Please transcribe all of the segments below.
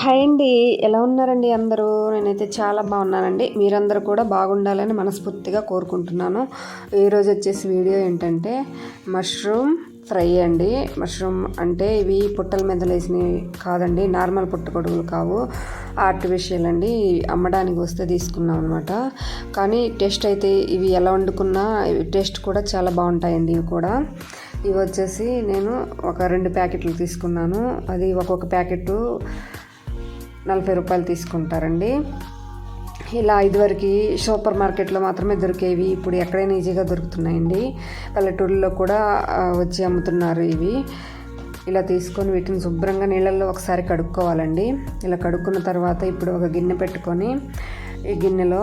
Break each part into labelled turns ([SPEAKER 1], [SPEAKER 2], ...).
[SPEAKER 1] Hi అండి. ఎలా ఉన్నారండి అందరూ? నేనైతే చాలా బాగున్నానండి. మీరందరూ కూడా బాగుండాలని మనస్ఫూర్తిగా కోరుకుంటున్నాను. ఈరోజు వచ్చేసి వీడియో ఏంటంటే మష్రూమ్ ఫ్రై అండి. మష్రూమ్ అంటే ఇవి పుట్టల మీద లేసినవి కాదండి. నార్మల్ పుట్టగొడుగులు కావు. ఆర్టిఫిషియల్ అండి. అమ్మడానికి వస్తే తీసుకున్నాం అనమాట కానీ టేస్ట్ అయితే ఇవి ఎలా వండుకున్నా టేస్ట్ కూడా చాలా బాగుంటాయండి ఇవి కూడా. ఇవి వచ్చేసి నేను ఒక రెండు ప్యాకెట్లు తీసుకున్నాను. అది ఒక్కొక్క ప్యాకెట్ నలభై రూపాయలు తీసుకుంటారండి. ఇలా ఇదివరకు సూపర్ మార్కెట్లో మాత్రమే దొరికేవి ఇప్పుడు ఎక్కడైనా ఈజీగా దొరుకుతున్నాయండి. పల్లెటూళ్ళలో కూడా వచ్చి అమ్ముతున్నారు ఇవి. ఇలా తీసుకొని వీటిని శుభ్రంగా నీళ్ళల్లో ఒకసారి కడుక్కోవాలండి. ఇలా కడుక్కున్న తర్వాత ఇప్పుడు ఒక గిన్నె పెట్టుకొని ఈ గిన్నెలో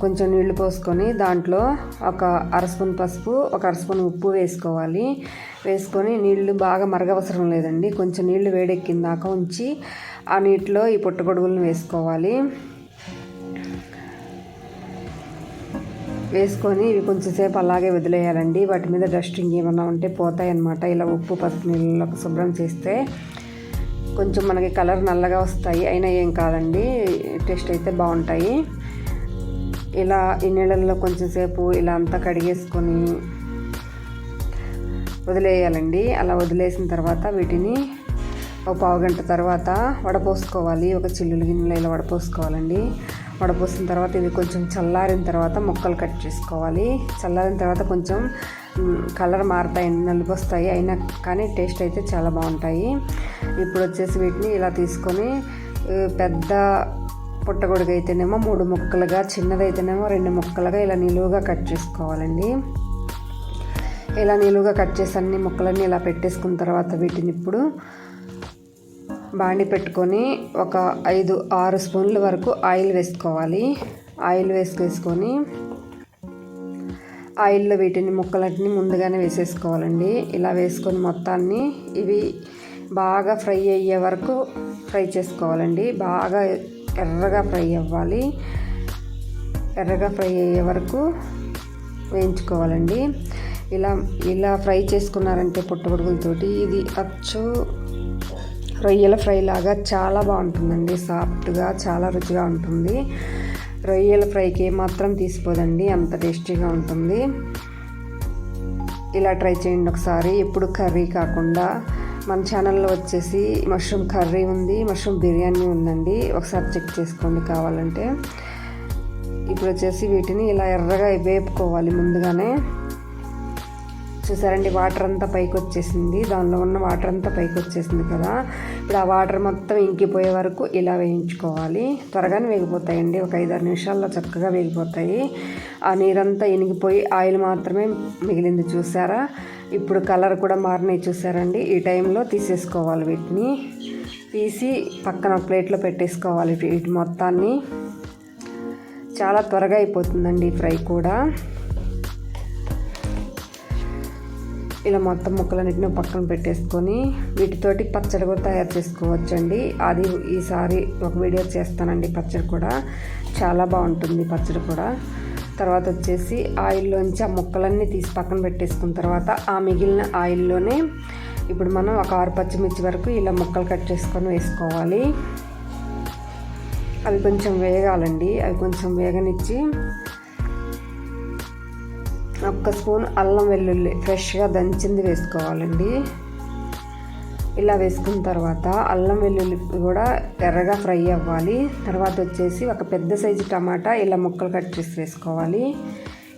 [SPEAKER 1] కొంచెం నీళ్ళు పోసుకొని దాంట్లో ఒక అర స్పూన్ పసుపు ఒక అర స్పూన్ ఉప్పు వేసుకోవాలి. వేసుకొని నీళ్ళు బాగా మరగవసరం లేదండి. కొంచెం నీళ్ళు వేడెక్కిన దాకా ఉంచి ఆ నీటిలో ఈ పుట్టగొడుగులను వేసుకోవాలి. వేసుకొని ఇవి కొంచెంసేపు అలాగే వదిలేయాలండి. వాటి మీద డస్టింగ్ ఏమన్నా ఉంటే పోతాయి అన్నమాట ఇలా ఉప్పు పసుపు నీళ్ళలో శుభ్రం చేస్తే కొంచెం మనకి కలర్ నల్లగా వస్తాయి. అయినా ఏం కాదండి. టేస్ట్ అయితే బాగుంటాయి. ఇలా ఈ నీళ్ళల్లో కొంచెం సేపు ఇలా అంతా కడిగేసుకొని వదిలేయాలండి. అలా వదిలేసిన తర్వాత వీటిని ఒక పావు గంట తర్వాత వడపోసుకోవాలి. ఒక చిల్లులు గిన్నెలో ఇలా వడపోసుకోవాలండి. వడపోసిన తర్వాత ఇవి కొంచెం చల్లారిన తర్వాత ముక్కలు కట్ చేసుకోవాలి. చల్లారిన తర్వాత కొంచెం కలర్ మారుతాయి నలుపు వస్తాయి అయినా కానీ టేస్ట్ అయితే చాలా బాగుంటాయి. ఇప్పుడు వచ్చేసి వీటిని ఇలా తీసుకొని పెద్ద పుట్టగొడుగు అయితేనేమో మూడు ముక్కలుగా చిన్నదైతేనేమో రెండు ముక్కలుగా ఇలా నిలువుగా కట్ చేసుకోవాలండి. ఇలా నిలువుగా కట్ చేసి అన్ని ముక్కలన్నీ ఇలా పెట్టేసుకున్న తర్వాత వీటిని ఇప్పుడు బాండి పెట్టుకొని ఒక ఐదు ఆరు స్పూన్ల వరకు ఆయిల్ వేసుకోవాలి. ఆయిల్ వేసుకేసుకొని ఆయిల్లో వీటిని ముక్కలన్నీ ముందుగానే వేసేసుకోవాలండి. ఇలా వేసుకొని మొత్తాన్ని ఇవి బాగా ఫ్రై అయ్యే వరకు ఫ్రై చేసుకోవాలండి. బాగా ఎర్రగా ఫ్రై అవ్వాలి. ఎర్రగా ఫ్రై అయ్యే వరకు వేయించుకోవాలండి. ఇలా ఇలా ఫ్రై చేసుకున్నారంటే పుట్టగొడుగులతోటి ఇది అచ్చు రొయ్యల ఫ్రై లాగా చాలా బాగుంటుందండి. సాఫ్ట్గా చాలా రుచిగా ఉంటుంది. రొయ్యల ఫ్రైకి మాత్రం తీసిపోదండి. అంత టేస్టీగా ఉంటుంది. ఇలా ట్రై చేయండి ఒకసారి. ఎప్పుడు కర్రీ కాకుండా మన ఛానల్లో వచ్చేసి మష్రూమ్ కర్రీ ఉంది మష్రూమ్ బిర్యానీ ఉందండి. ఒకసారి చెక్ చేసుకోండి కావాలంటే. ఇప్పుడు వచ్చేసి వీటిని ఇలా ఎర్రగా వేపుకోవాలి ముందుగానే. చూసారండి వాటర్ అంతా పైకి వచ్చేసింది. దానిలో ఉన్న వాటర్ అంతా పైకి వచ్చేసింది కదా. ఇప్పుడు ఆ వాటర్ మొత్తం ఇంకిపోయే వరకు ఇలా వేయించుకోవాలి. త్వరగానే వేగిపోతాయండి. ఒక ఐదారు నిమిషాల్లో చక్కగా వేగిపోతాయి. ఆ నీరంతా ఇనిగిపోయి ఆయిల్ మాత్రమే మిగిలింది చూసారా? ఇప్పుడు కలర్ కూడా మారినాయి చూసారండి. ఈ టైంలో తీసేసుకోవాలి వీటిని. తీసి పక్కన ప్లేట్లో పెట్టేసుకోవాలి వీటి మొత్తాన్ని. చాలా త్వరగా అయిపోతుందండి ఫ్రై కూడా. ఇలా మొత్తం ముక్కలన్నింటినీ పక్కన పెట్టేసుకొని వీటితోటి పచ్చడి కూడా తయారు చేసుకోవచ్చండి. అది ఈసారి ఒక వీడియో చేస్తానండి పచ్చడి కూడా. చాలా బాగుంటుంది పచ్చడి కూడా. తర్వాత వచ్చేసి ఆయిల్లోంచి ఆ ముక్కలన్నీ తీసి పక్కన పెట్టేసుకున్న తర్వాత ఆ మిగిలిన ఆయిల్లోనే ఇప్పుడు మనం ఒక ఆరు పచ్చిమిర్చి వరకు ఇలా ముక్కలు కట్ చేసుకొని వేసుకోవాలి. అవి కొంచెం వేగాలండి. అవి కొంచెం వేగనిచ్చి ఒక్క స్పూన్ అల్లం వెల్లుల్లి ఫ్రెష్గా దంచింది వేసుకోవాలండి. ఇలా వేసుకున్న తర్వాత అల్లం వెల్లుల్లి కూడా ఎర్రగా ఫ్రై అవ్వాలి. తర్వాత వచ్చేసి ఒక పెద్ద సైజు టమాటా ఇలా ముక్కలు కట్ చేసి వేసుకోవాలి.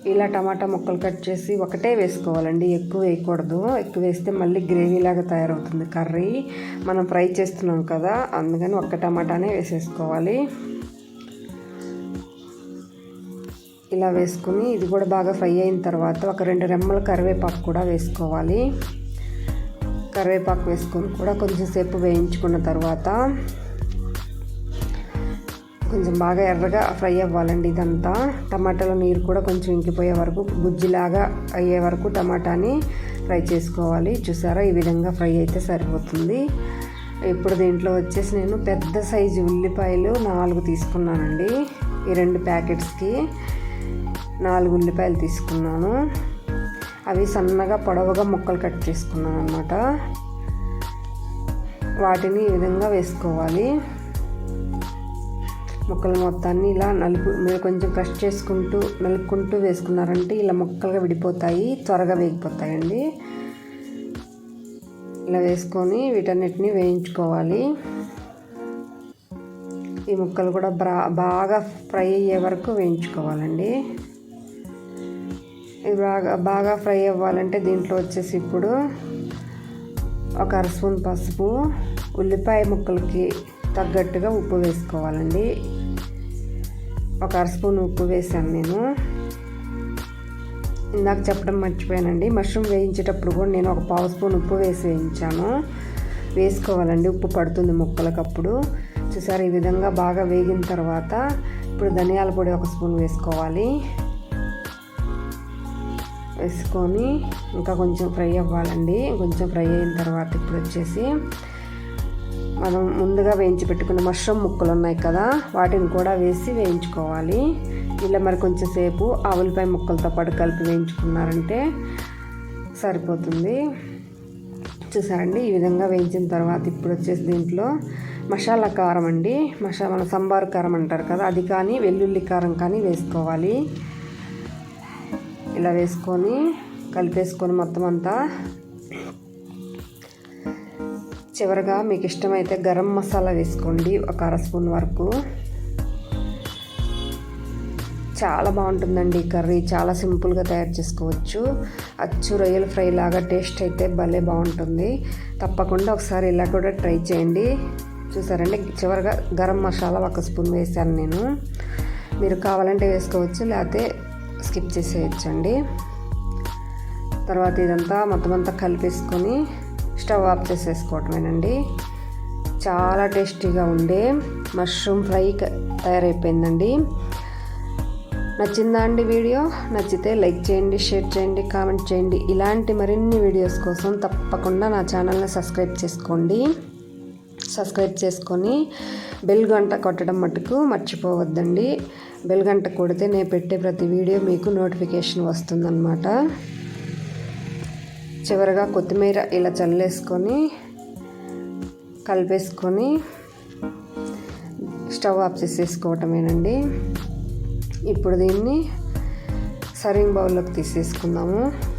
[SPEAKER 1] ఇలా టమాటా ముక్కలు కట్ చేసి ఒకటే వేసుకోవాలండి. ఎక్కువ వేయకూడదు. ఎక్కువ వేస్తే మళ్ళీ గ్రేవీలాగా తయారవుతుంది కర్రీ. మనం ఫ్రై చేస్తున్నాం కదా అందుకని ఒక్క టమాటానే వేసేసుకోవాలి. ఇలా వేసుకుని ఇది కూడా బాగా ఫ్రై అయిన తర్వాత ఒక రెండు రెమ్మల కరివేపాకు కూడా వేసుకోవాలి. కరివేపాకు వేసుకొని కూడా కొంచెం సేపు వేయించుకున్న తర్వాత కొంచెం బాగా ఎర్రగా ఫ్రై అవ్వాలండి ఇదంతా. టమాటాలో నీరు కూడా కొంచెం ఇంకిపోయే వరకు గుజ్జిలాగా అయ్యే వరకు టమాటాని ఫ్రై చేసుకోవాలి. చూసారా? ఈ విధంగా ఫ్రై అయితే సరిపోతుంది. ఇప్పుడు దీంట్లో వచ్చేసి నేను పెద్ద సైజు ఉల్లిపాయలు నాలుగు తీసుకున్నానండి. ఈ రెండు ప్యాకెట్స్కి నాలుగు ఉల్లిపాయలు తీసుకున్నాను. అవి సన్నగా పొడవుగా ముక్కలు కట్ చేసుకున్నాను అనమాట వాటిని ఈ విధంగా వేసుకోవాలి. ముక్కలు మొత్తాన్ని ఇలా నలుపు మీరు కొంచెం క్రష్ చేసుకుంటూ నలుపుకుంటూ వేసుకున్నారంటే ఇలా ముక్కలుగా విడిపోతాయి త్వరగా వేగిపోతాయండి. ఇలా వేసుకొని వీటన్నిటిని వేయించుకోవాలి. ఈ ముక్కలు కూడా బ్రా బాగా ఫ్రై అయ్యే వరకు వేయించుకోవాలండి. బాగా బాగా ఫ్రై అవ్వాలంటే దీంట్లో వచ్చేసి ఇప్పుడు ఒక అర స్పూన్ పసుపు ఉల్లిపాయ ముక్కలకి తగ్గట్టుగా ఉప్పు వేసుకోవాలండి. ఒక అర స్పూన్ ఉప్పు వేసాను నేను. ఇందాక చెప్పడం మర్చిపోయానండి. మష్రూమ్ వేయించేటప్పుడు కూడా నేను ఒక పావు స్పూన్ ఉప్పు వేసి వేయించాను. వేసుకోవాలండి. ఉప్పు పడుతుంది ముక్కలకప్పుడు. చూసారు ఈ విధంగా బాగా వేగిన తర్వాత ఇప్పుడు ధనియాల పొడి ఒక స్పూన్ వేసుకోవాలి. వేసుకొని ఇంకా కొంచెం ఫ్రై అవ్వాలండి. కొంచెం ఫ్రై అయిన తర్వాత ఇప్పుడు వచ్చేసి మనం ముందుగా వేయించి పెట్టుకున్న మష్రూమ్ ముక్కలు ఉన్నాయి కదా వాటిని కూడా వేసి వేయించుకోవాలి. ఇలా మరి కొంచెం సేపు ఆ ఉల్లిపాయ ముక్కలతో పాటు కలిపి వేయించుకున్నారంటే సరిపోతుంది. చూసారండి ఈ విధంగా వేయించిన తర్వాత ఇప్పుడు వచ్చేసి దీంట్లో మసాలా కారం అండి. మసాలా మన సంబారు కారం అంటారు కదా అది కానీ వెల్లుల్లి కారం కానీ వేసుకోవాలి. ఇలా వేసుకొని కలిపేసుకొని మొత్తం అంతా. చివరగా మీకు ఇష్టమైతే గరం మసాలా వేసుకోండి ఒక అర స్పూన్ వరకు. చాలా బాగుంటుందండి ఈ కర్రీ చాలా సింపుల్గా తయారు చేసుకోవచ్చు. అచ్చు రొయ్యల ఫ్రై లాగా టేస్ట్ అయితే భలే బాగుంటుంది. తప్పకుండా ఒకసారి ఇలా కూడా ట్రై చేయండి. చూసారండి చివరిగా గరం మసాలా ఒక స్పూన్ వేసాను నేను. మీరు కావాలంటే వేసుకోవచ్చు లేకపోతే స్కిప్ చేసేయచ్చండి. తర్వాత ఇదంతా మొత్తం అంతా కలిపేసుకొని స్టవ్ ఆఫ్ చేసేసుకోవటమేనండి. చాలా టేస్టీగా ఉండే మష్రూమ్ ఫ్రై తయారైపోయిందండి. నచ్చిందా అండి వీడియో? నచ్చితే లైక్ చేయండి షేర్ చేయండి కామెంట్ చేయండి. ఇలాంటి మరిన్ని వీడియోస్ కోసం తప్పకుండా నా ఛానల్ని సబ్స్క్రైబ్ చేసుకోండి. సబ్స్క్రైబ్ చేసుకొని బెల్ గంట కొట్టడం మటుకు మర్చిపోవద్దండి. బెల్ గంట కొడితే నేను పెట్టే ప్రతి వీడియో మీకు నోటిఫికేషన్ వస్తుందన్నమాట. చివరగా కొత్తిమీర ఇలా చల్లేసుకొని కలిపేసుకొని స్టవ్ ఆఫ్ చేసేసుకోవటమేనండి. ఇప్పుడు దీన్ని సర్వింగ్ బౌల్లోకి తీసేసుకుందాము.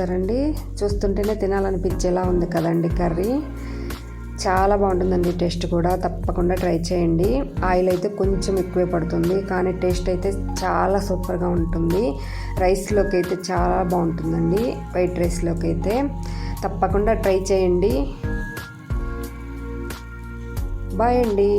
[SPEAKER 1] చూసారండి? చూస్తుంటేనే తినాలనిపించేలా ఉంది కదండి కర్రీ. చాలా బాగుంటుందండి టేస్ట్ కూడా. తప్పకుండా ట్రై చేయండి. ఆయిల్ అయితే కొంచెం ఎక్కువే పడుతుంది కానీ టేస్ట్ అయితే చాలా సూపర్గా ఉంటుంది. రైస్లోకి అయితే చాలా బాగుంటుందండి వైట్ రైస్లోకి అయితే. తప్పకుండా ట్రై చేయండి. బాయ్ అండి.